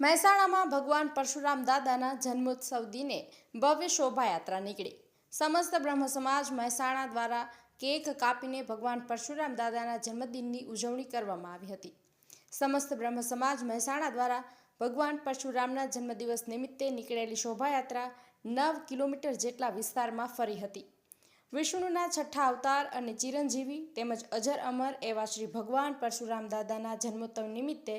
મહેસાણામાં ભગવાન પરશુરામ દાદાના જન્મોત્સવ દિને ભવ્ય શોભાયાત્રા નીકળી. સમસ્ત બ્રહ્મ સમાજ મહેસાણા દ્વારા કેક કાપીને ભગવાન પરશુરામ દાદાના જન્મદિનની ઉજવણી કરવામાં આવી હતી. સમસ્ત બ્રહ્મ સમાજ મહેસાણા દ્વારા ભગવાન પરશુરામના જન્મદિવસ નિમિત્તે નીકળેલી શોભાયાત્રા નવ કિલોમીટર જેટલા વિસ્તારમાં ફરી હતી. વિષ્ણુના છઠ્ઠા અવતાર અને ચિરંજીવી તેમજ અજર અમર એવા શ્રી ભગવાન પરશુરામ દાદાના જન્મોત્સવ નિમિત્તે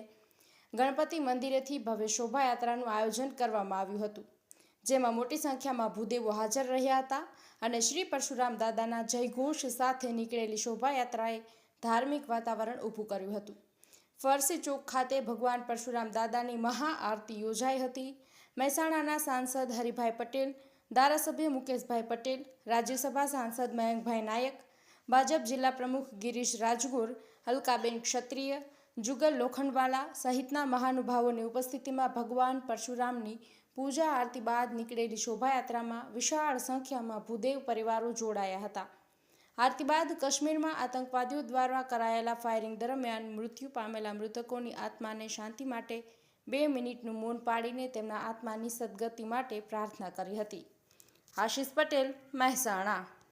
ગણપતિ મંદિરેથી ભવ્ય શોભાયાત્રાનું આયોજન કરવામાં આવ્યું હતું. જેમાં મોટી સંખ્યામાં ભૂદેવો હાજર રહ્યા હતા અને શ્રી પરશુરામ દાદાના જયઘોષ સાથે નીકળેલી શોભાયાત્રાએ ધાર્મિક વાતાવરણ ઊભું કર્યું હતું. ફરસી ચોક ખાતે ભગવાન પરશુરામ દાદાની મહાઆરતી યોજાઈ હતી. મહેસાણાના સાંસદ હરિભાઈ પટેલ, ધારાસભ્ય મુકેશભાઈ પટેલ, રાજ્યસભા સાંસદ મયંકભાઈ નાયક, ભાજપ જિલ્લા પ્રમુખ ગિરીશ રાજગોર, હલકાબેન ક્ષત્રિય જુગલ લોખંડવાલા સહિતના મહાનુભાવોની ઉપસ્થિતિમાં ભગવાન પરશુરામની પૂજા આરતી બાદ નીકળેલી શોભાયાત્રામાં વિશાળ સંખ્યામાં ભૂદેવ પરિવારો જોડાયા હતા. આરતી બાદ કાશ્મીરમાં આતંકવાદીઓ દ્વારા કરાયેલા ફાયરિંગ દરમિયાન મૃત્યુ પામેલા મૃતકોની આત્માને શાંતિ માટે બે મિનિટનું મૌન પાડીને તેમના આત્માની સદગતિ માટે પ્રાર્થના કરી હતી. આશિષ પટેલ, મહેસાણા.